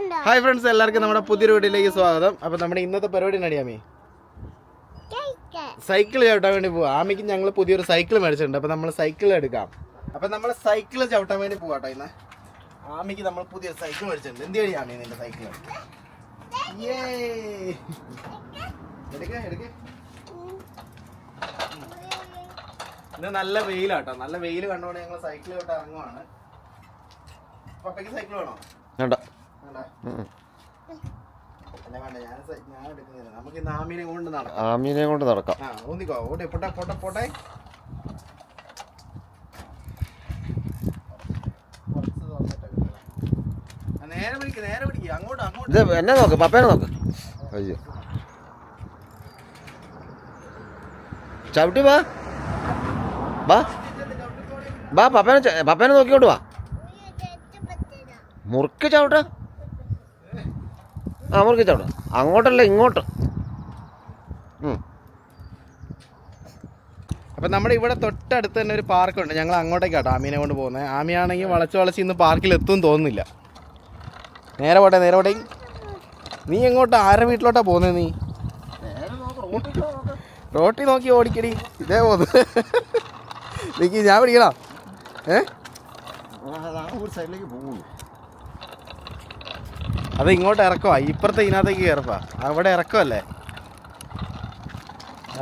Hi friends എല്ലാവർക്കും നമ്മുടെ പുതിയൊരു വീഡിയോയിലേക്ക് സ്വാഗതം. അപ്പൊ നമ്മുടെ ഇന്നത്തെ പരിപാടി നടിയാമേ സൈക്കിൾ ചവിട്ടാൻ വേണ്ടി പോവാ. ആമിക്ക് ഞങ്ങൾ പുതിയൊരു സൈക്കിൾ മേടിച്ചിട്ടുണ്ട്. അപ്പൊ നമ്മൾ സൈക്കിൾ എടുക്കാം. അപ്പൊ നമ്മൾ സൈക്കിൾ ചവിട്ടാൻ വേണ്ടി പോവാട്ടോ ഇന്ന്. ആമിക്ക് നമ്മൾ പുതിയ സൈക്കിൾ മേടിച്ചിട്ടുണ്ട്. എന്ത് കഴിയും ആമി നിന്റെ സൈക്കിൾ ഇന്ന് നല്ല വെയിലാട്ടോ. നല്ല വെയിൽ കണ്ടുകൊണ്ട് ഞങ്ങൾ സൈക്കിൾ ചവിട്ടാൻ ഇറങ്ങുവാണ്. പപ്പയ്ക്ക് സൈക്കിൾ വേണോ? വേണ്ട. വേണ്ട അല്ല വേണ്ട ഞാൻ ഞാൻ എടുക്കുന്നില്ല നമുക്ക് ആമീനെ കൊണ്ട് നടക്കാം. ആമീനെ കൊണ്ട് നടക്കാം. ആ ഊന്നിക്കോ. ഓടെ പോട്ടെ പോട്ടെ പോട്ടെ. കുറച്ച് തുറന്നിട്ടേ ആ, നേരെ പിടിക്ക് നേരെ പിടിക്ക്. അങ്ങോട്ട് അങ്ങോട്ട്. ഇത് എന്നെ നോക്ക് പപ്പേനെ നോക്ക്. അയ്യോ. ചവിട്ടി വാ. വാ. വാ പപ്പേനെ പപ്പേനെ നോക്കിക്കോട്ട് വാ. മുറുക്ക് ചവിട്ട. ആ മുറുക്കിച്ചോട് അങ്ങോട്ടല്ല ഇങ്ങോട്ട്. അപ്പം നമ്മുടെ ഇവിടെ തൊട്ടടുത്ത് തന്നെ ഒരു പാർക്കുണ്ട്. ഞങ്ങൾ അങ്ങോട്ടേക്കാട്ടോ ആമീനെ കൊണ്ട് പോകുന്നത്. ആമിയാണെങ്കിൽ വളച്ച് വളച്ച് ഇന്ന് പാർക്കിൽ എത്തും തോന്നുന്നില്ല. നേരെ പോട്ടെ നേരെ പോട്ടെ. നീ എങ്ങോട്ടാ ആരുടെ വീട്ടിലോട്ടാ പോകുന്നത് നീ? റോട്ടി നോക്കി ഓടിക്കടി. ഇതേ പോന്നു നിക്ക് ഞാൻ പിടിക്കണോ ഏ? ഒരു സൈഡിലേക്ക് പോകുന്നു. അത് ഇങ്ങോട്ട് ഇറക്കോ ഇപ്പുറത്തെ ഇതിനകത്തേക്ക് കയറപ്പാ അവിടെ ഇറക്കുമല്ലേ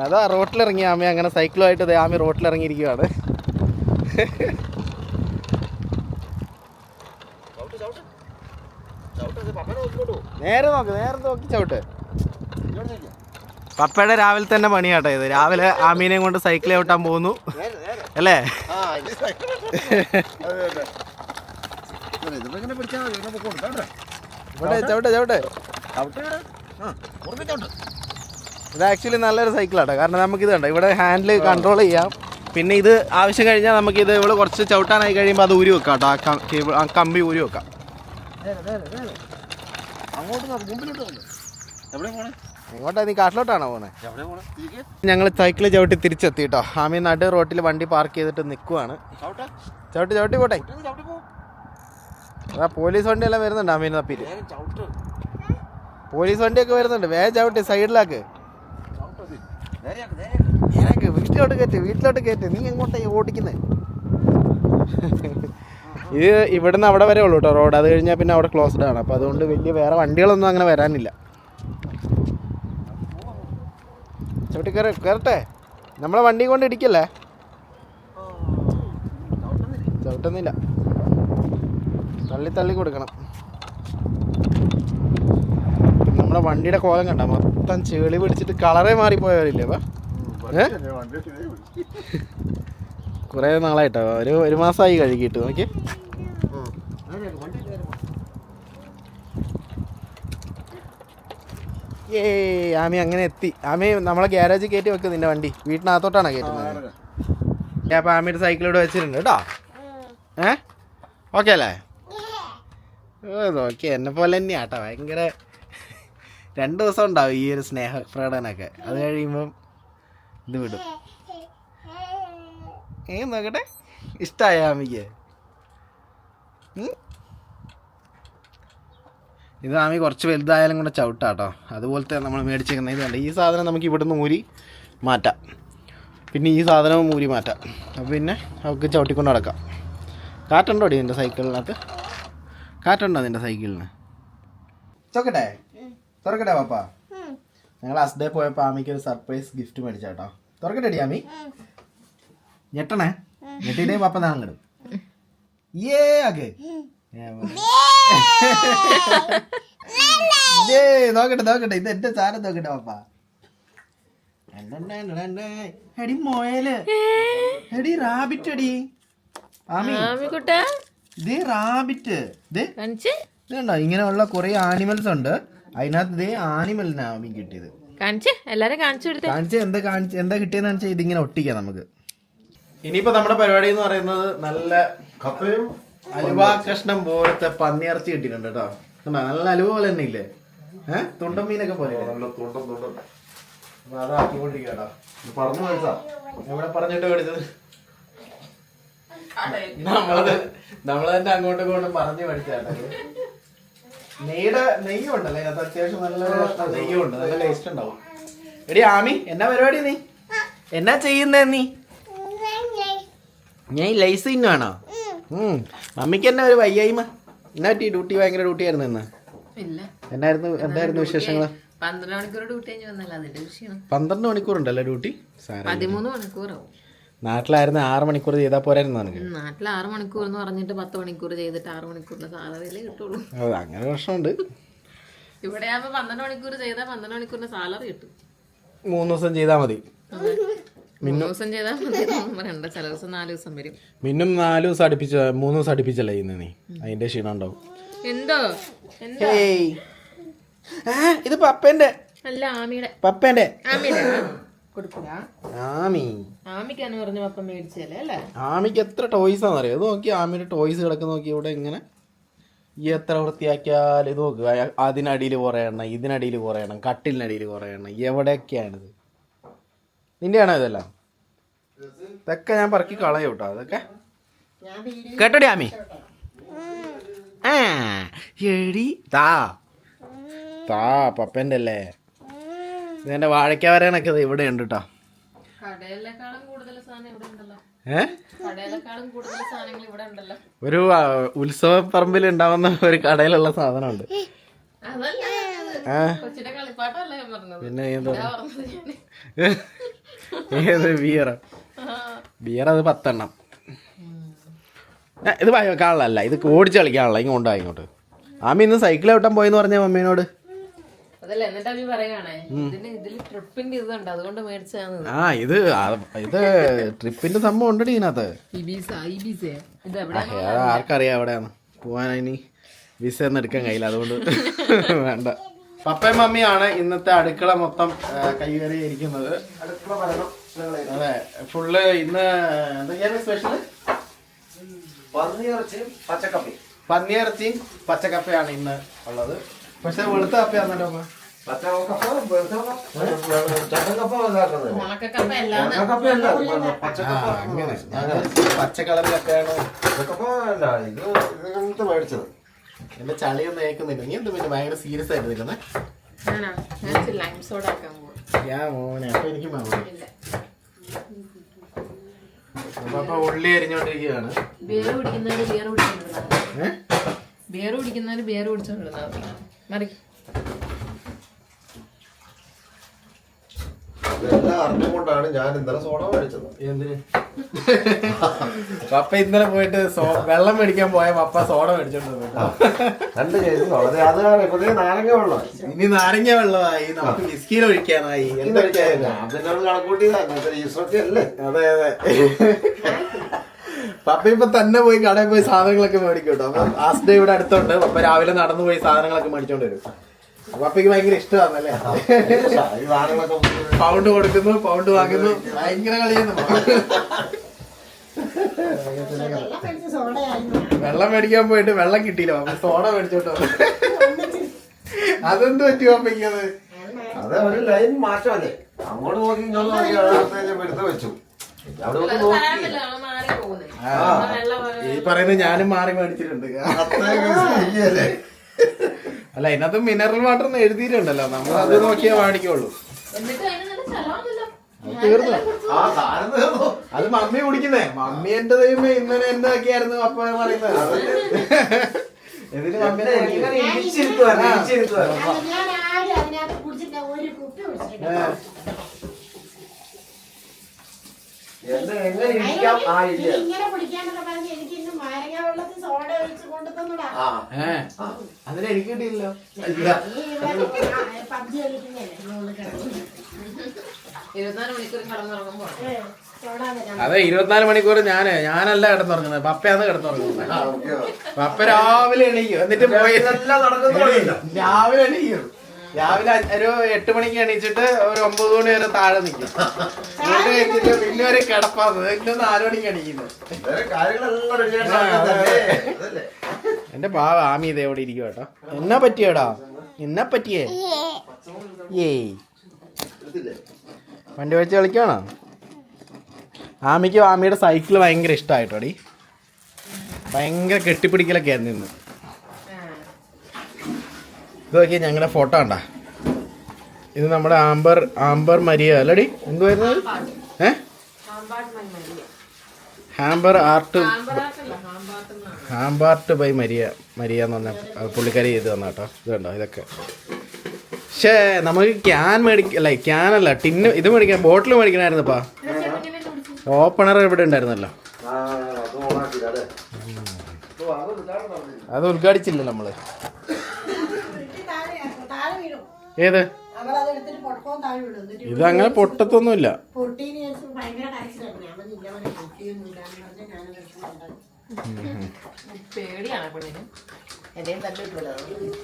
അതാ റോട്ടിലിറങ്ങി ആമി അങ്ങനെ സൈക്കിളുമായിട്ട് ആമി റോട്ടിലിറങ്ങിയിരിക്കുവാണ്. നേരെ നോക്ക് നേരെ നോക്കി ചവിട്ട്. പപ്പയുടെ രാവിലെ തന്നെ പണിയാട്ടോ ഇത്. രാവിലെ ആമീനെ കൊണ്ട് സൈക്കിൾ ചവിട്ടാൻ പോകുന്നു. അല്ലേ? പിടിച്ചാൽ ചവിട്ടെ ചവിട്ടെ? ഇത് ആക്ച്വലി നല്ലൊരു സൈക്കിളാട്ടോ കാരണം നമുക്ക് ഇത് കണ്ടോ? ഇവിടെ ഹാൻഡിൽ കൺട്രോൾ ചെയ്യാം. പിന്നെ ഇത് ആവശ്യം കഴിഞ്ഞാൽ നമുക്ക് ഇത് ഇവിടെ കുറച്ച് ചവിട്ടാനായി കഴിയുമ്പോൾ അത് ഊരി വെക്കാം കേട്ടോ. ആ കേബിൾ ആ കമ്പി ഊരി വെക്കാം. എങ്ങോട്ടാ നീ കാട്ടിലോട്ടാണോ പോണേ? ഞങ്ങൾ സൈക്കിൾ ചവിട്ടി തിരിച്ചെത്തി കേട്ടോ. ആമീ നടു റോട്ടിൽ വണ്ടി പാർക്ക് ചെയ്തിട്ട് നിൽക്കുവാണ് ചവിട്ടി. ചവിട്ടി പോട്ടെ. അതാ പോലീസ് വണ്ടിയെല്ലാം വരുന്നുണ്ട് അമീൻ ചവിട്ട്. പോലീസ് വണ്ടിയൊക്കെ വരുന്നുണ്ട്. വേഗം ചവിട്ടി സൈഡിലാക്ക്. വീട്ടിലോട്ട് കയറ്റി വീട്ടിലോട്ട് കയറ്റി. നീ എങ്ങോട്ടാ ഓടിക്കുന്നത് ഇത് ഇവിടുന്ന് അവിടെ വരെ ഉള്ളൂ കേട്ടോ റോഡ്. അത് കഴിഞ്ഞാൽ പിന്നെ അവിടെ ക്ലോസ്ഡ് ആണ്. അപ്പോൾ അതുകൊണ്ട് വലിയ വേറെ വണ്ടികളൊന്നും അങ്ങനെ വരാനില്ല. ചവിട്ടി കയറി കയറട്ടെ നമ്മളെ വണ്ടി കൊണ്ട് ഇടിക്കല്ലേ? ചവിട്ടുന്നില്ല. തള്ളി തള്ളി കൊടുക്കണം. നമ്മുടെ വണ്ടിയുടെ കോലം കണ്ട മൊത്തം ചെളി പിടിച്ചിട്ട് കളറേ മാറിപ്പോയവരില്ലേ കുറെ? കുറേ നാളായിട്ടോ ഒരു ഒരു മാസമായി കഴുകിയിട്ട് നോക്കി ഏ ആമി അങ്ങനെ എത്തി. ആമി നമ്മളെ ഗ്യാരേജിൽ കയറ്റി വെക്കും നിന്റെ വണ്ടി. വീട്ടിനകത്തോട്ടാണ് കയറ്റുന്നത്? ഞാൻ അപ്പോൾ ആമിയുടെ സൈക്കിൾ ഇവിടെ വെച്ചിട്ടുണ്ട് കേട്ടോ. ഏ? ഓക്കെ അല്ലേ? നോക്കി എന്നെ പോലെ തന്നെയാ കേട്ടോ ഭയങ്കര രണ്ട് ദിവസം ഉണ്ടാവും ഈ ഒരു സ്നേഹ പ്രകടനമൊക്കെ. അത് കഴിയുമ്പം ഇത് വിടും. ഏ നോക്കട്ടെ. ഇഷ്ടമായ ആമിക്ക്? ഇത് ആമി കുറച്ച് വലുതായാലും കൂടെ ചവിട്ടാട്ടോ അതുപോലത്തെ നമ്മൾ മേടിച്ചേക്കുന്ന ഇത് കണ്ട ഈ സാധനം നമുക്ക് ഇവിടുന്ന് ഊരി മാറ്റാം. പിന്നെ ഈ സാധനവും ഊരി മാറ്റാം. അപ്പോൾ പിന്നെ അവൾക്ക് ചവിട്ടിക്കൊണ്ട് നടക്കാം. കാറ്റുണ്ടോ എന്റെ സൈക്കിളിനകത്ത് കാറ്റുണ്ടോ നിന്റെ സൈക്കിളിന്? ചോക്കട്ടെ? തുറക്കട്ടെ പാപ്പ. ഞങ്ങൾ അസ്ഡേ പോയപ്പോൾ ആമിക്ക് ഒരു സർപ്രൈസ് ഗിഫ്റ്റ് മേടിച്ചാട്ടോ തുറക്കട്ടെ ഡി ആമി. ഞെട്ടണേ. ഞെട്ടിട്ടേ പാപ്പ നാളെ ഏ ആകെ നോക്കട്ടെ നോക്കട്ടെ. ഇത് എന്റെ സാധനം നോക്കട്ടെ പാപ്പ. എടി മോയൽ. എടി റാബിറ്റ് എടി ആമി. ആമിക്കുട്ട. ഇത് റാബിറ്റ്. ഇത് കാണിച്ച്. ഇത് കണ്ടോ ഇങ്ങനെയുള്ള കുറെ ആനിമൽസ് ഉണ്ട്. അതിനകത്ത് ഇതേ ആനിമലിനാ കിട്ടിയത്. കാണിച്ച്. എല്ലാരും കാണിച്ചു കൊടുത്തേ. കാണിച്ച് എന്താ കാണിച്ച് എന്താ കിട്ടിയെന്ന് വെച്ചാൽ ഇതിങ്ങനെ ഒട്ടിക്കാം നമുക്ക്. ഇനിയിപ്പോ നമ്മുടെ പരിപാടി എന്ന് പറയുന്നത് നല്ല കപ്പയും അലുവ കഷ്ണം പോലത്തെ പന്നിയിറച്ചി കിട്ടിയിട്ടുണ്ട് കേട്ടോ. കണ്ടോ? നല്ല അലുവ പോലെ തന്നെ ഇല്ലേ? ഏഹ് തുണ്ടൻ മീനൊക്കെ പോലെ നല്ല തുണ്ടം തുണ്ടം അപ്പൊ അതാക്കിക്കൊണ്ടിരിക്കുക കേട്ടോ. ഇത് പറഞ്ഞു മേടിച്ചാ? എവിടെ പറഞ്ഞിട്ട് മേടിച്ചത്. നമ്മളത് നമ്മൾ തന്നെ അങ്ങോട്ടും ഇങ്ങോട്ടും പറഞ്ഞു പഠിച്ചാട്ടെ നെയ്യുടെ നെയ്യും ഉണ്ടല്ലേ? അത് അത്യാവശ്യം നല്ല നെയ്യും ഉണ്ട്. നല്ല ടേസ്റ്റ് ഉണ്ടാവും. എടി ആമി എന്നാ പരിപാടി നീ? എന്നാ ചെയ്യുന്നേ നീ? ഞാൻ ലൈസ് ഉം. മമ്മിക്ക് എന്നാ ഒരു വയ്യായ്മ? എന്നാ പറ്റി? ഡ്യൂട്ടി ഭയങ്കര ഡ്യൂട്ടി ആയിരുന്നു ഇന്ന്. എന്നായിരുന്നു? എന്തായിരുന്നു വിശേഷങ്ങൾ പന്ത്രണ്ട് മണിക്കൂർ ഡ്യൂട്ടി പന്ത്രണ്ട് മണിക്കൂർ ഉണ്ടല്ലോ ഡ്യൂട്ടി പതിമൂന്ന് മണിക്കൂറാവും. നാട്ടിലായിരുന്നു ആറ് മണിക്കൂർ ചെയ്താൽ പോരായിരുന്നു നിനക്ക്? നാട്ടിൽ ആറ് മണിക്കൂർ എന്ന് പറഞ്ഞിട്ട് പത്ത് മണിക്കൂർ ചെയ്തിട്ട് ആറ് മണിക്കൂറിന്റെ സാലറിയിലേ കിട്ടുള്ളൂ. അങ്ങനെ പ്രശ്നമുണ്ട്. ഇവിടെ ആകുമ്പോ പന്ത്രണ്ട് മണിക്കൂർ ചെയ്താൽ പന്ത്രണ്ട് മണിക്കൂറിന്റെ സാലറി കിട്ടും. മൂന്ന് ദിവസം ചെയ്താൽ മതി. മൂന്ന് ദിവസം ചെയ്താൽ പറയണ്ട ചില ദിവസം നാല് ദിവസം വരും. മിന്നും നാല് ദിവസം അടുപ്പിച്ച മൂന്ന് ദിവസം അടുപ്പിച്ചല്ലേ ഇന്ന് നീ? അതിന്റെ ക്ഷീണം ഉണ്ടാവും. എന്തോ? എന്തോ? ഇത് പപ്പന്റെ. അല്ല ആമിയുടെ. പപ്പന്റെ. ആമിയുടെ കൊടുക്കൂല? ആമി. പറഞ്ഞ മേടിച്ചല്ലേ അല്ലേ? ആമിക്ക് എത്ര ടോയ്സ് ആണെന്നറിയോ? ഇത് നോക്കി ആമിയുടെ ടോയ്സ് കിടക്കുന്ന നോക്കി ഇവിടെ ഇങ്ങനെ ഈ എത്ര വൃത്തിയാക്കിയാൽ ഇത് നോക്കുക അതിനടിയിൽ കുറേ എണ്ണം ഇതിനടിയിൽ കുറേ എണ്ണം കട്ടിലിനടിയിൽ കുറേ എണ്ണം. എവിടെയൊക്കെയാണിത്? നിന്റെയാണോ ഇതെല്ലാം? ഇതൊക്കെ ഞാൻ പറക്കി കളയും കേട്ടോ അതൊക്കെ. കേട്ടോടി ആമി? ആ എടി. താ താ പപ്പന്റെ അല്ലേ ഇതെന്റെ വാഴയ്ക്ക വരാനൊക്കെ ഇവിടെ ഉണ്ട് കേട്ടോ ഒരു ഉത്സവ പറമ്പിൽ ഉണ്ടാവുന്ന ഒരു കടയിലുള്ള സാധനമുണ്ട്. പിന്നെ ഏത്? ബിയർ ബിയർ അത് പത്തെണ്ണം. ഇത് കാണലല്ല ഇത് ഓടിച്ച് കളിക്കാനുള്ള ഇങ്ങോട്ടോ ഇങ്ങോട്ട്. ആമി ഇന്ന് സൈക്കിൾ ഓട്ടാൻ പോയെന്ന് പറഞ്ഞ മമ്മീനോട്? അതല്ല എന്നിട്ട് അവർ പറയാണേ ഇതിന് ഇതിൽ ട്രിപ്പിന്റെ ഇതുണ്ട് അതുകൊണ്ട് ആ ഇത് ആ- ഇത് ട്രിപ്പിന്റെ സംഭവം ഉണ്ടടി ഇതിനകത്ത്. ഇബീസ ഇബീസ. ഇത് ആ, എവിടെ അത് ആർക്കറിയാം എവിടെയാണ് പോവാൻ ഇനി വിസ ഒന്നും എടുക്കാൻ കഴിയില്ല അതുകൊണ്ട് വേണ്ട. പപ്പയും മമ്മിയാണ് ഇന്നത്തെ അടുക്കള മൊത്തം കൈകറിയിരിക്കുന്നത്. അടുക്കള ഭരണം അതെ ഫുള്ള് ഇന്ന് എന്തൊക്കെയാണ് സ്പെഷ്യൽ പന്നിയിറച്ചിയും പച്ചക്കപ്പി. പന്നിയിറച്ചിയും പച്ചക്കപ്പയാണ് ഇന്ന് ഉള്ളത്. പക്ഷെ വെളുത്ത കപ്പയാണല്ലോ അമ്മ. പച്ചക്കപ്പ ചക്കക്കപ്പ ഉണ്ടാക്കുന്നത് ഉണക്കക്കപ്പ എല്ലാം ചക്കക്കപ്പയല്ല ആ, പച്ചക്കപ്പ അങ്ങനെ. പച്ച കളർ കപ്പയാണ് ചക്കക്കപ്പ അല്ല ഇത് ഇങ്ങനത്തെ മേടിച്ചത്? എന്റെ ചളിയൊന്നും ഏക്കുന്നില്ല നീ എന്ത് പിന്നെ ഭയങ്കര സീരിയസ് ആയിട്ട് നിൽക്കുന്നേ? ഞാൻ ലൈം സോഡ ആക്കാൻ പോകും ഞാൻ മോനെ അപ്പൊ എനിക്ക് ഇല്ല. അപ്പൊ ഉള്ളി അരിഞ്ഞോണ്ടിരിക്കുകയാണ്. ബിയർ കുടിക്കുന്നവര് ബിയർ കുടിച്ചോണ്ടിരുന്ന ഏഹ് ബിയർ കുടിക്കുന്നവര് ബിയർ കുടിച്ചോണ്ടിരുന്ന മറി ഇതെല്ലാം അറിഞ്ഞുകൊണ്ടാണ് ഞാൻ ഇന്നലെ സോഡ മേടിച്ചത്. എന്തിന്? പപ്പ ഇന്നലെ പോയിട്ട് വെള്ളം മേടിക്കാൻ പോയ പപ്പ സോഡ മേടിച്ചോണ്ട് കേസ് വളരെ അത് കാരണം നാരങ്ങ വെള്ളം. ഇനി നാരങ്ങ വെള്ളമായി. നമുക്ക് വിസ്കിയിൽ ഒഴിക്കാനായി. അതിനോട് കണക്കൂട്ടിയതാ. അങ്ങനത്തെ ഈസ്റ്ററൊക്കെ അല്ലേ? അതെ അതെ. പപ്പ ഇപ്പൊ തന്നെ പോയി കടയിൽ പോയി സാധനങ്ങളൊക്കെ മേടിക്കും കേട്ടോ. അപ്പൊ ലാസ്റ്റ് ഡേ ഇവിടെ അടുത്തുണ്ട്. പപ്പ രാവിലെ നടന്നു പോയി സാധനങ്ങളൊക്കെ മേടിച്ചോണ്ട് വരും. പപ്പയ്ക്ക് ഭയങ്കര ഇഷ്ടമാണല്ലേ? പൗണ്ട് കൊടുക്കുന്നു പൗണ്ട് വാങ്ങുന്നു. ഭയങ്കര കളിയാണ്. വെള്ളം മേടിക്കാൻ പോയിട്ട് വെള്ളം കിട്ടിയില്ല പപ്പ സോഡ മേടിച്ചോട്ടോ. അതെന്ത് പറ്റി പപ്പയ്ക്ക് അത്? അത് ഒരു ലൈൻ മാറ്റമല്ലേ? അങ്ങോട്ട് നോക്കി ഇങ്ങോട്ട് നോക്കി എടുത്ത് വെച്ചു. ഈ പറയുന്നത് ഞാനും മാറി മേടിച്ചിട്ടുണ്ട്. അല്ല ഇതിനകത്ത് മിനറൽ വാട്ടർ എന്ന് എഴുതിയിട്ടുണ്ടല്ലോ. നമ്മൾ അത് നോക്കിയേ മേടിക്കുള്ളൂ ചെലവാണല്ലോ തീർന്നു. ആ സാധനം തീർന്നു. അത് മമ്മി കുടിക്കുന്നേ. മമ്മി എന്റെ ദൈവമേ ഇന്നലെ എന്തൊക്കെയായിരുന്നു അപ്പ പറയുന്നത്? ഇതിന് മമ്മി എങ്ങനെ അതിനകത്ത് എങ്ങനെ ആ ഇല്ല. ഇങ്ങനെ കുടിക്കാന്നൊക്കെ പറഞ്ഞ് എനിക്ക് അതിന് എനിക്ക് തരാം. അതെ ഇരുപത്തിനാല് മണിക്കൂർ ഞാൻ ഞാനല്ല കിടന്നുറങ്ങുന്നത്. പപ്പയാണ് കിടന്നുറങ്ങുന്നത്. പപ്പ രാവിലെ എണീക്കും. എന്നിട്ട് പോയി. രാവിലെ എണീക്കും. രാവിലെ ഒരു എട്ട് മണിക്ക് എണീച്ചിട്ട് ഒരു ഒമ്പത് മണി വരെ താഴെ നിൽക്കും പിന്നെ ഒരു കിടപ്പാന്ന്. പിന്നെ നാല് മണിക്ക് എണീക്കുന്നത്? എന്റെ പാവ ആമി ഇതേവിടെ എവിടെ ഇരിക്കും കേട്ടോ. എന്നാ പറ്റിയടാ? എന്നാ പറ്റിയേ? ഏയ്? വണ്ടി വെച്ച് കളിക്കാണോ ആമിക്ക് ആമിയുടെ സൈക്കിൾ ഭയങ്കര ഇഷ്ടമായിട്ടോടി ഭയങ്കര കെട്ടിപ്പിടിക്കലൊക്കെ ആയിരുന്നു ഇന്ന്. ഇത് നോക്കിയാൽ ഞങ്ങളുടെ ഫോട്ടോ ഉണ്ടാ ഇത് നമ്മുടെ ആംബർ ആംബർ മരിയ. അല്ലടി എന്തുവായിരുന്നു ഏ? ഹാംബർ ആർട്ട് ഹാംബാർട്ട് ബൈ മരിയ മരിയ എന്ന് പറഞ്ഞ പുള്ളിക്കാരി ചെയ്ത് തന്ന കേട്ടോ ഇത് കണ്ടോ ഇതൊക്കെ. പക്ഷേ നമുക്ക് ക്യാൻ മേടിക്ക അല്ല ക്യാനല്ല അല്ല ടിന്ന് ഇത് മേടിക്കാൻ ബോട്ടിൽ മേടിക്കണമായിരുന്നപ്പാ ഓപ്പണർ ഇവിടെ ഉണ്ടായിരുന്നല്ലോ. അത് ഉദ്ഘാടിച്ചില്ല നമ്മൾ ഇട്ട് താഴെ ആക്കും. താഴെ വീഴും ഏത്? ഇതങ്ങനെ പൊട്ടത്തൊന്നുമില്ല.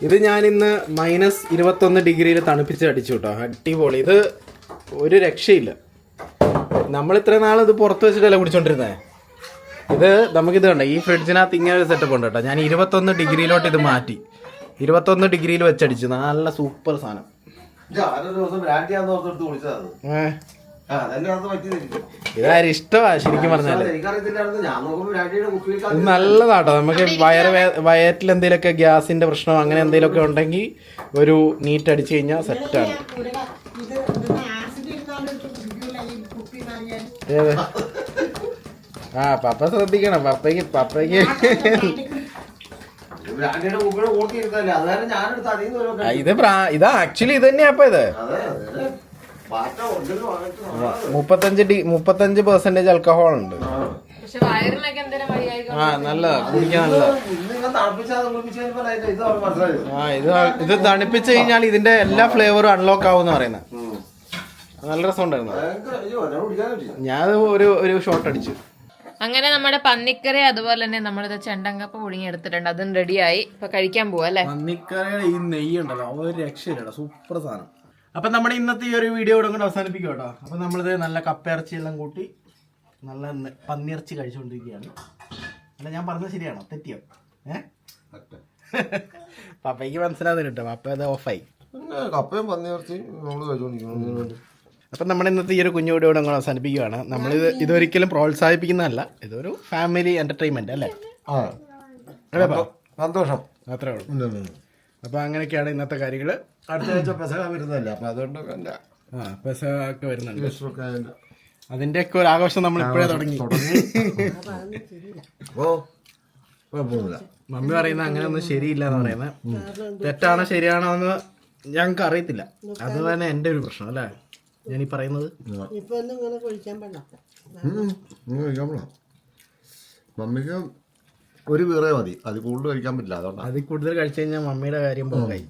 ഇത് ഞാൻ ഇന്ന് മൈനസ് ഇരുപത്തൊന്ന് ഡിഗ്രിയിൽ തണുപ്പിച്ച് അടിച്ചു കേട്ടോ അടിപൊളി. ഇത് ഒരു രക്ഷയില്ല. നമ്മൾ ഇത്ര നാൾ ഇത് പുറത്ത് വെച്ചിട്ടല്ല കുടിച്ചോണ്ടിരുന്നത് ഇത് നമുക്കിത് കണ്ട? ഈ ഫ്രിഡ്ജിനകത്ത് ഇങ്ങനെ ഒരു സെറ്റപ്പ് ഉണ്ട് കേട്ടോ. ഞാൻ ഇരുപത്തൊന്ന് ഡിഗ്രിയിലോട്ട് ഇത് മാറ്റി. ഇരുപത്തൊന്ന് ഡിഗ്രിയിൽ വെച്ചടിച്ചു. നല്ല സൂപ്പർ സാധനം. ഇതാരും ഇഷ്ടമാ ശരിക്കും പറഞ്ഞാൽ. ഇത് നല്ലതാട്ടോ. നമുക്ക് വയറ് വയറ്റിൽ എന്തെങ്കിലുമൊക്കെ ഗ്യാസിന്റെ പ്രശ്നം അങ്ങനെ എന്തെങ്കിലുമൊക്കെ ഉണ്ടെങ്കിൽ ഒരു നീറ്റ് അടിച്ചു കഴിഞ്ഞാൽ സെറ്റാണ് ആ പപ്പ ശ്രദ്ധിക്കണം. പപ്പയ്ക്ക് പപ്പയ്ക്ക് ഇത് ഇത് ആക്ച്വലി ഇത് തന്നെയാ അപ്പൊ ഇത്. മുപ്പത്തഞ്ച് ഡി മുപ്പത്തഞ്ച് പെർസെന്റേജ് ആൽക്കഹോൾ ഉണ്ട്. ആ. നല്ല കുടിക്കാൻ നല്ല. ആ ഇത് ഇത് തണുപ്പിച്ച് കഴിഞ്ഞാൽ ഇതിന്റെ എല്ലാ ഫ്ലേവറും അൺലോക്ക് ആവും എന്ന് പറയുന്നത് നല്ല രസമുണ്ടായിരുന്നു. ഞാനത് ഞാൻ ഒരു ഒരു ഷോട്ട് അടിച്ചു. അങ്ങനെ നമ്മുടെ പന്നിക്കറി അതുപോലെ തന്നെ നമ്മളിത് ചെണ്ടങ്കപ്പ പുഴുങ്ങി എടുത്തിട്ടുണ്ട്. അതും റെഡിയായി ഇപ്പൊ കഴിക്കാൻ പോവാ അല്ലേ? പന്നിക്കറിയുടെ ഈ നെയ്യ് ഉണ്ടല്ലോ ഒരു രക്ഷയില്ല സൂപ്പർ സാധനം. അപ്പൊ നമ്മുടെ ഇന്നത്തെ ഈ ഒരു വീഡിയോ ഇവിടെ കൊണ്ട് അവസാനിപ്പിക്കും കേട്ടോ. അപ്പൊ നമ്മളിത് നല്ല കപ്പയിറച്ചി എല്ലാം കൂട്ടി നല്ല പന്നിയർച്ചി പന്നിയിറച്ചി കഴിച്ചുകൊണ്ടിരിക്കുകയാണ് അല്ല ഞാൻ പറഞ്ഞത് ശരിയാണോ? തെറ്റിയോ? ഏ? പപ്പയ്ക്ക് മനസ്സിലാകുന്നില്ല കേട്ടോ. പപ്പ അത് ഓഫായി കപ്പയും പന്നിയിറച്ചി നമ്മൾ കഴിച്ചോണ്ടിരിക്കുന്നു. അപ്പം നമ്മൾ ഇന്നത്തെ ഈ ഒരു കുഞ്ഞു വീഡിയോ ഇവിടെ അങ്ങ് അവസാനിപ്പിക്കുകയാണ്. നമ്മളിത് ഇതൊരിക്കലും പ്രോത്സാഹിപ്പിക്കുന്നതല്ല ഇതൊരു ഫാമിലി എന്റർടൈൻമെന്റ് അല്ലേ? ആ. സന്തോഷം. അത്രേ ഉള്ളൂ. അപ്പോൾ അങ്ങനെയൊക്കെയാണ് ഇന്നത്തെ കാര്യങ്ങൾ അടുത്ത ആഴ്ച പെസക വരുന്നതല്ല? അപ്പം അതുകൊണ്ട് ആ പെസൊക്കെ വരുന്നുണ്ട്. അതിന്റെയൊക്കെ ഒരു ആഘോഷം നമ്മൾ ഇപ്പോഴേ തുടങ്ങി. ഓ കുഴപ്പമൊന്നുമില്ല. മമ്മി പറയുന്നത് അങ്ങനെയൊന്നും ശരിയില്ല എന്ന് പറയുന്നത്. തെറ്റാണോ ശരിയാണോ എന്ന് ഞങ്ങൾക്ക് അറിയത്തില്ല. അത് തന്നെ എന്റെ ഒരു പ്രശ്നം അല്ലേ? ഞാൻ ഈ പറയുന്നത് ഇപ്പൊ ഒന്നും ഇങ്ങനെ കുഴിക്കാൻ പാടില്ല. ഉം, ഇന്ന് കഴിക്കാൻ പോണം മമ്മിക്ക് ഒരു വീറേ മതി. അത് കൂടുതൽ കഴിക്കാൻ പറ്റില്ല അതുകൊണ്ടാണ് അതിൽ കൂടുതൽ കഴിച്ചു കഴിഞ്ഞാൽ മമ്മിയുടെ കാര്യം പോകായി.